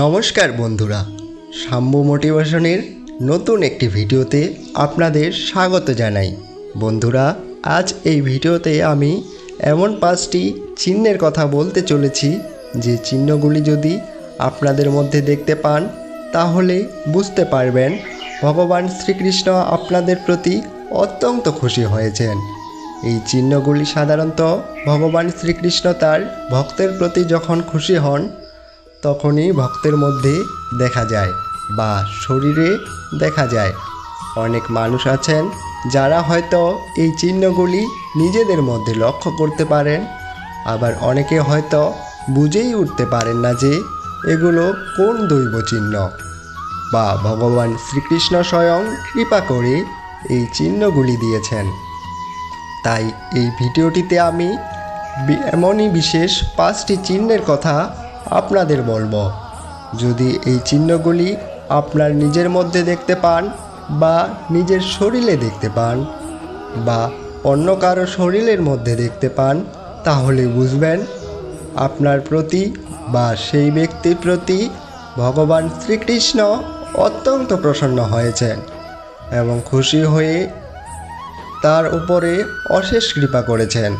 নমস্কার বন্ধুরা, সাম্য মোটিভেশনের নতুন একটি ভিডিওতে আপনাদের স্বাগত জানাই। বন্ধুরা, আজ এই ভিডিওতে আমি এমন পাঁচটি চিহ্নের কথা বলতে চলেছি, যে চিহ্নগুলি যদি আপনাদের মধ্যে দেখতে পান, তাহলে বুঝতে পারবেন ভগবান শ্রীকৃষ্ণ আপনাদের প্রতি অত্যন্ত খুশি হয়েছেন। এই চিহ্নগুলি সাধারণত ভগবান শ্রীকৃষ্ণ তার ভক্তের প্রতি যখন খুশি হন তখনই ভক্তের মধ্যে দেখা যায় বা শরীরে দেখা যায়। অনেক মানুষ আছেন যারা হয়তো এই চিহ্নগুলি নিজেদের মধ্যে লক্ষ্য করতে পারেন, আবার অনেকে হয়তো বুঝেই উঠতে পারেন না যে এগুলো কোন দৈব চিহ্ন বা ভগবান শ্রীকৃষ্ণ স্বয়ং কৃপা করে এই চিহ্নগুলি দিয়েছেন। তাই এই ভিডিওটিতে আমি এমনই বিশেষ পাঁচটি চিহ্নের কথা আপনাদের বলব, যদি এই চিহ্নগুলি আপনার নিজের মধ্যে দেখতে পান বা নিজের শরীরে দেখতে পান বা অন্য কারও শরীরের মধ্যে দেখতে পান, তাহলে বুঝবেন আপনার প্রতি বা সেই ব্যক্তির প্রতি ভগবান শ্রীকৃষ্ণ অত্যন্ত প্রসন্ন হয়েছেন এবং খুশি হয়ে তার উপরে অশেষ কৃপা করেছেন।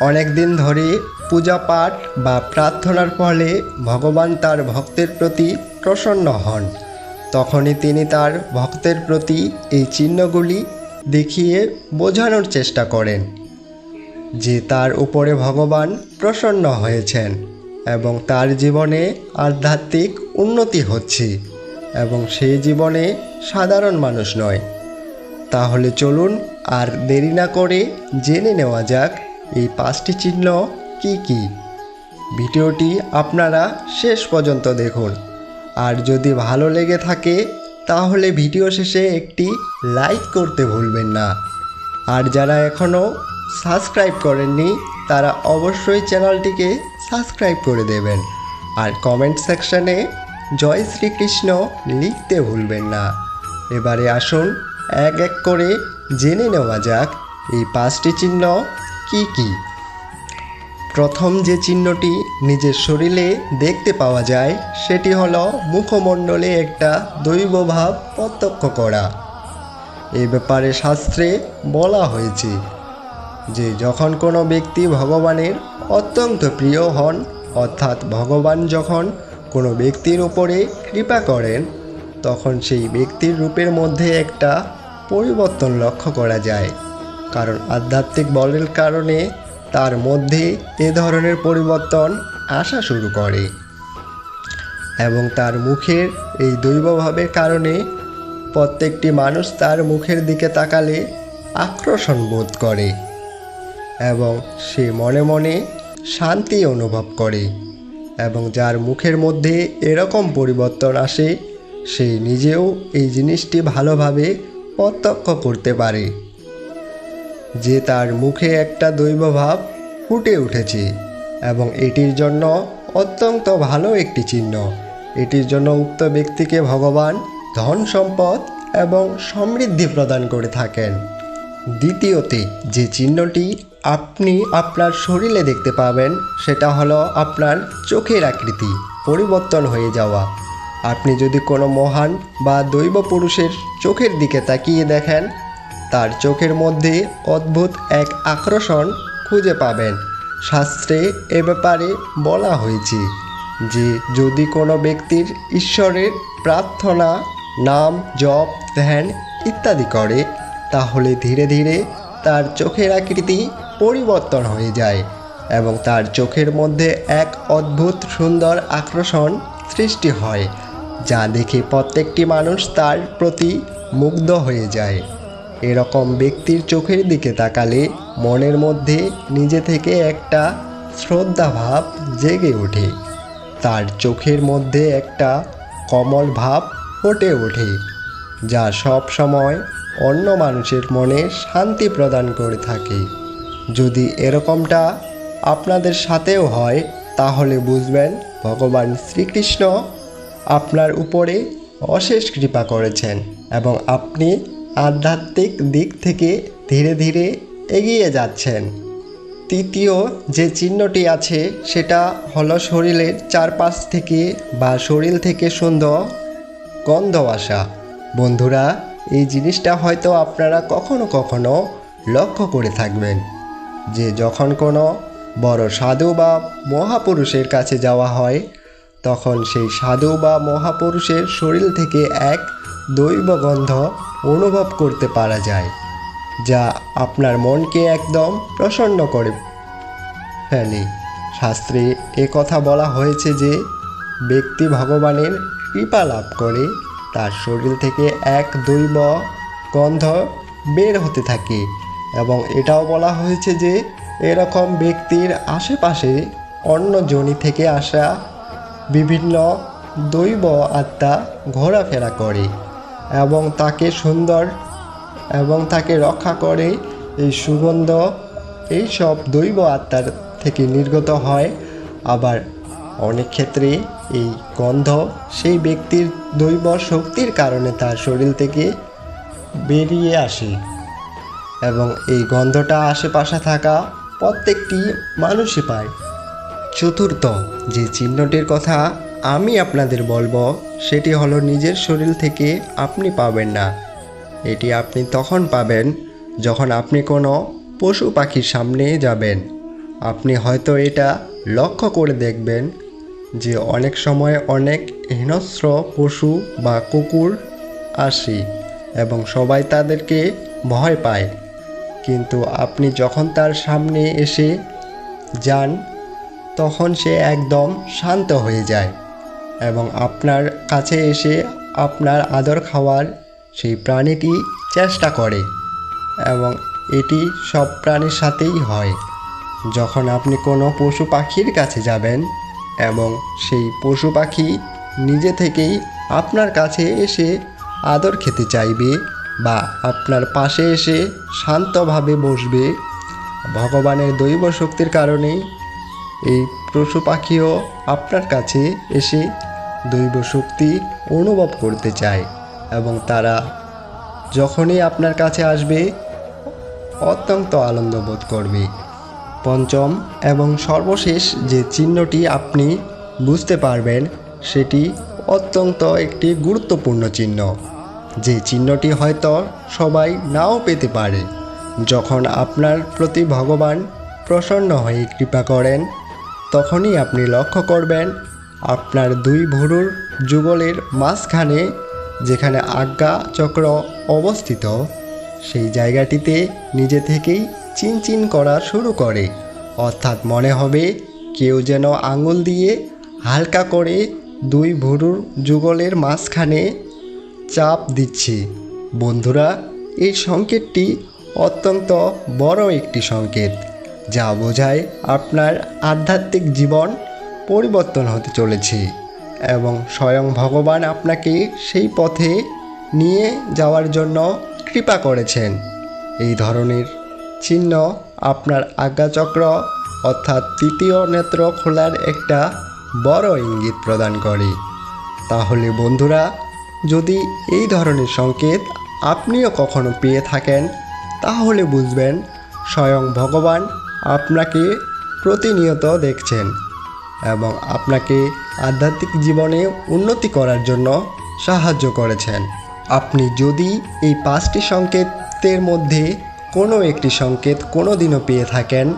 অনেক দিন ধরে পূজা পাঠ বা প্রার্থনার ফলে ভগবান তার ভক্তের প্রতি প্রসন্ন হন। তখনই তিনি তার ভক্তের প্রতি এই চিহ্নগুলি দেখিয়ে বোঝানোর চেষ্টা করেন, যে তার উপরে ভগবান প্রসন্ন হয়েছেন এবং তার জীবনে আধ্যাত্মিক উন্নতি হচ্ছে এবং সেই জীবনে সাধারণ মানুষ নয়। তাহলে চলুন আর দেরি না করে জেনে নেওয়া যাক এই পাঁচটি চিহ্ন কি কি? ভিডিওটি আপনারা শেষ পর্যন্ত দেখুন। আর যদি ভালো লেগে থাকে, তাহলে ভিডিও শেষে একটি লাইক করতে ভুলবেন না। আর যারা এখনও সাবস্ক্রাইব করেননি, তারা অবশ্যই চ্যানেলটিকে সাবস্ক্রাইব করে দেবেন। আর কমেন্ট সেকশনে জয় শ্রীকৃষ্ণ লিখতে ভুলবেন না। এবারে আসুন, এক এক করে জেনে নেওয়া যাক, এই পাঁচটি চিহ্ন কি কি? প্রথম যে চিহ্নটি নিজের শরীরে দেখতে পাওয়া যায়, সেটি হলো মুখমণ্ডলে একটা দৈবভাব প্রত্যক্ষ করা। এ ব্যাপারে শাস্ত্রে বলা হয়েছে যে, যখন কোনো ব্যক্তি ভগবানের অত্যন্ত প্রিয় হন, অর্থাৎ ভগবান যখন কোনো ব্যক্তির উপরে কৃপা করেন, তখন সেই ব্যক্তির রূপের মধ্যে একটা পরিবর্তন লক্ষ্য করা যায়। কারণ আধ্যাত্মিক বলের কারণে তার মধ্যে এ ধরনের পরিবর্তন আসা শুরু করে। এবং তার মুখের এই দৈবভাবের কারণে প্রত্যেকটি মানুষ তার মুখের দিকে তাকালে আকর্ষণ বোধ করে এবং সে মনে মনে শান্তি অনুভব করে এবং যার মুখের মধ্যে এরকম পরিবর্তন আসে, সে নিজেও এই জিনিসটি ভালোভাবে প্রত্যক্ষ করতে পারে। যে তার মুখে একটা দৈবভাব ফুটে উঠেছে এবং এটির জন্য অত্যন্ত ভালো একটি চিহ্ন। এটির জন্য উক্ত ব্যক্তিকে ভগবান ধন সম্পদ এবং সমৃদ্ধি প্রদান করে থাকেন। দ্বিতীয়তে, যে চিহ্নটি আপনি আপনার শরীরে দেখতে পাবেন, সেটা হলো আপনার চোখের আকৃতি, পরিবর্তন হয়ে যাওয়া। আপনি যদি কোনো মহান বা দৈব পুরুষের চোখের দিকে তাকিয়ে দেখেন তার চোখের মধ্যে অদ্ভুত এক আকর্ষণ খুঁজে পাবেন। শাস্ত্রে এ ব্যাপারে বলা হয়েছে যে, যদি কোনো ব্যক্তির ঈশ্বরের প্রার্থনা, নাম, জপ, ধ্যান ইত্যাদি করে, তাহলে ধীরে ধীরে তার চোখের আকৃতি পরিবর্তন হয়ে যায় এবং তার চোখের মধ্যে এক অদ্ভুত সুন্দর আকর্ষণ সৃষ্টি হয়, যা দেখে প্রত্যেকটি মানুষ তার প্রতি মুগ্ধ হয়ে যায়। এরকম ব্যক্তির চোখের দিকে তাকালে মনের মধ্যে নিজে থেকে একটা শ্রদ্ধা ভাব জেগে ওঠে। তার চোখের মধ্যে একটা কমল ভাব ফুটে ওঠে, যা সব সময় অন্য মানুষের মনে শান্তি প্রদান করে থাকে। যদি এরকমটা আপনাদের সাথেও হয়, তাহলে বুঝবেন ভগবান শ্রীকৃষ্ণ আপনার উপরে অশেষ কৃপা করেছেন এবং আপনি আধ্যাত্মিক দিক থেকে ধীরে ধীরে এগিয়ে যাচ্ছেন। তৃতীয় যে চিহ্নটি আছে, সেটা হলো শরীরের চারপাশ থেকে বা শরীর থেকে সুন্দর গন্ধ আসা বন্ধুরা, এই জিনিসটা হয়তো আপনারা কখনো কখনো লক্ষ্য করে থাকবেন যে যখন কোনো বড় সাধু বা মহাপুরুষের কাছে যাওয়া হয়, তখন সেই সাধু বা মহাপুরুষের শরীর থেকে এক দৈব গন্ধ অনুভব করতে পারা যায়, যা আপনার মনকে একদম প্রসন্ন করে ফেলে। শাস্ত্রে এ কথা বলা হয়েছে যে, ব্যক্তি ভগবানের কৃপা লাভ করে, তার শরীর থেকে এক দৈব গন্ধ বের হতে থাকে এবং এটাও বলা হয়েছে যে, এরকম ব্যক্তির আশেপাশে অন্য জনি থেকে আসা বিভিন্ন দৈব আত্মা ঘোরাফেরা করে। এবং তাকে সুন্দর এবং তাকে রক্ষা করে এই সুগন্ধ, এই সব দৈব আত্মার থেকে নির্গত হয়। আবার অনেক ক্ষেত্রে এই গন্ধ সেই ব্যক্তির দৈব শক্তির কারণে তার শরীর থেকে বেরিয়ে আসে এবং এই গন্ধটা আশেপাশে থাকা প্রত্যেকটি মানুষই পায়। চতুর্থ যে চিহ্নটির কথা আমি আপনাদের বলব সেটি হলো নিজের শরীর থেকে আপনি পাবেন না। এটি আপনি তখন পাবেন যখন আপনি কোনো পশু পাখির সামনে যাবেন। আপনি হয়তো এটা লক্ষ্য করে দেখবেন যে অনেক সময় অনেক হিংস্র পশু বা কুকুর আসে এবং সবাই তাদেরকে ভয় পায়। কিন্তু আপনি যখন তার সামনে এসে যান, তখন সে একদম শান্ত হয়ে যায়। এবং আপনার কাছে এসে আপনার আদর খাওয়ার সেই প্রাণীটি চেষ্টা করে এবং এটি সব প্রাণীর সাথেই হয়। যখন আপনি কোনো পশু পাখির কাছে যাবেন এবং সেই পশু পাখি নিজে থেকেই আপনার কাছে এসে আদর খেতে চাইবে বা আপনার পাশে এসে শান্তভাবে বসবে, ভগবানের দৈব শক্তির কারণেই এই পশু পাখিও আপনার কাছে এসে দৈব শক্তি অনুভব করতে চায় এবং তারা যখনই আপনার কাছে আসবে, অত্যন্ত আনন্দ বোধ করবে। পঞ্চম এবং সর্বশেষ যে চিহ্নটি আপনি বুঝতে পারবেন, সেটি অত্যন্ত একটি গুরুত্বপূর্ণ চিহ্ন। যে চিহ্নটি হয়তো সবাই নাও পেতে পারে। যখন আপনার প্রতি ভগবান প্রসন্ন হয়ে কৃপা করেন, তখনই আপনি লক্ষ্য করবেন আপনার দুই ভুরুর যুগলের মাঝখানে যেখানে আজ্ঞা চক্র অবস্থিত, সেই জায়গাটিতে নিজে থেকেই চিনচিন করা শুরু করে। অর্থাৎ মনে হবে কেউ যেন আঙুল দিয়ে হালকা করে দুই ভুরুর যুগলের মাঝখানে চাপ দিচ্ছে। বন্ধুরা, এই সংকেতটি অত্যন্ত বড় একটি সংকেত, যা বোঝায় আপনার আধ্যাত্মিক জীবন পরিবর্তন হতে চলেছে এবং স্বয়ং ভগবান আপনাকে সেই পথে নিয়ে যাওয়ার জন্য কৃপা করেছেন। এই ধরনের চিহ্ন আপনার আজ্ঞাচক্র অর্থাৎ তৃতীয় নেত্র খোলার একটা বড় ইঙ্গিত প্রদান করে। তাহলে বন্ধুরা, যদি এই ধরনের সংকেত আপনিও কখনো পেয়ে থাকেন, তাহলে বুঝবেন স্বয়ং ভগবান আপনাকে প্রতিনিয়ত দেখছেন। এবং আপনাকে আধ্যাত্মিক জীবনে উন্নতি করার জন্য সাহায্য করেছেন। আপনি যদি এই পাঁচটি সংকেতের মধ্যে কোনো একটি সংকেত কোনো দিনও পেয়ে থাকেন,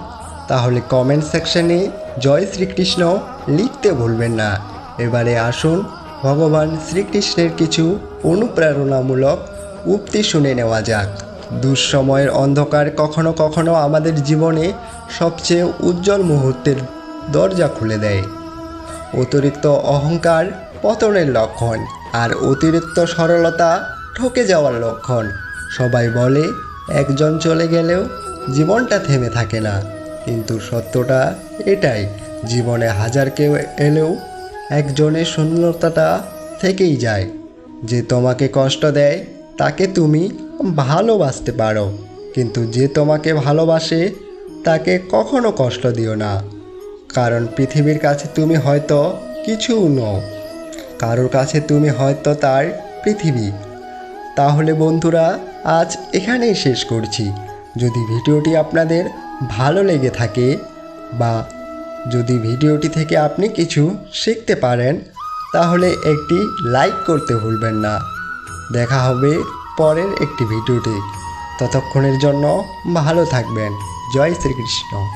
তাহলে কমেন্ট সেকশনে জয় শ্রীকৃষ্ণ লিখতে ভুলবেন না। এবারে আসুন ভগবান শ্রীকৃষ্ণের কিছু অনুপ্রেরণামূলক উক্তি শুনে নেওয়া যাক। দুঃসময়ের অন্ধকার কখনো কখনো আমাদের জীবনে সবচেয়ে উজ্জ্বল মুহূর্তের দরজা খুলে দেয়। অতিরিক্ত অহংকার পতনের লক্ষণ আর অতিরিক্ত সরলতা ঠকে যাওয়ার লক্ষণ। সবাই বলে, একজন চলে গেলেও জীবনটা থেমে থাকে না। কিন্তু সত্যটা এটাই, জীবনে হাজার কেউ এলেও একজনের শূন্যতাটা থেকেই যায়। যে তোমাকে কষ্ট দেয়, তাকে তুমি ভালোবাসতে পারো। কিন্তু যে তোমাকে ভালোবাসে, তাকে কখনো কষ্ট দিও না। কারণ পৃথিবীর কাছে তুমি হয়তো কিছু নও। কারোর কাছে তুমি হয়তো তার পৃথিবী। তাহলে বন্ধুরা, আজ এখানেই শেষ করছি। যদি ভিডিওটি আপনাদের ভালো লেগে থাকে বা যদি ভিডিওটি থেকে আপনি কিছু শিখতে পারেন, তাহলে একটি লাইক করতে ভুলবেন না। দেখা হবে পরের একটি ভিডিওতে। ততক্ষণের জন্য ভালো থাকবেন। জয় শ্রীকৃষ্ণ।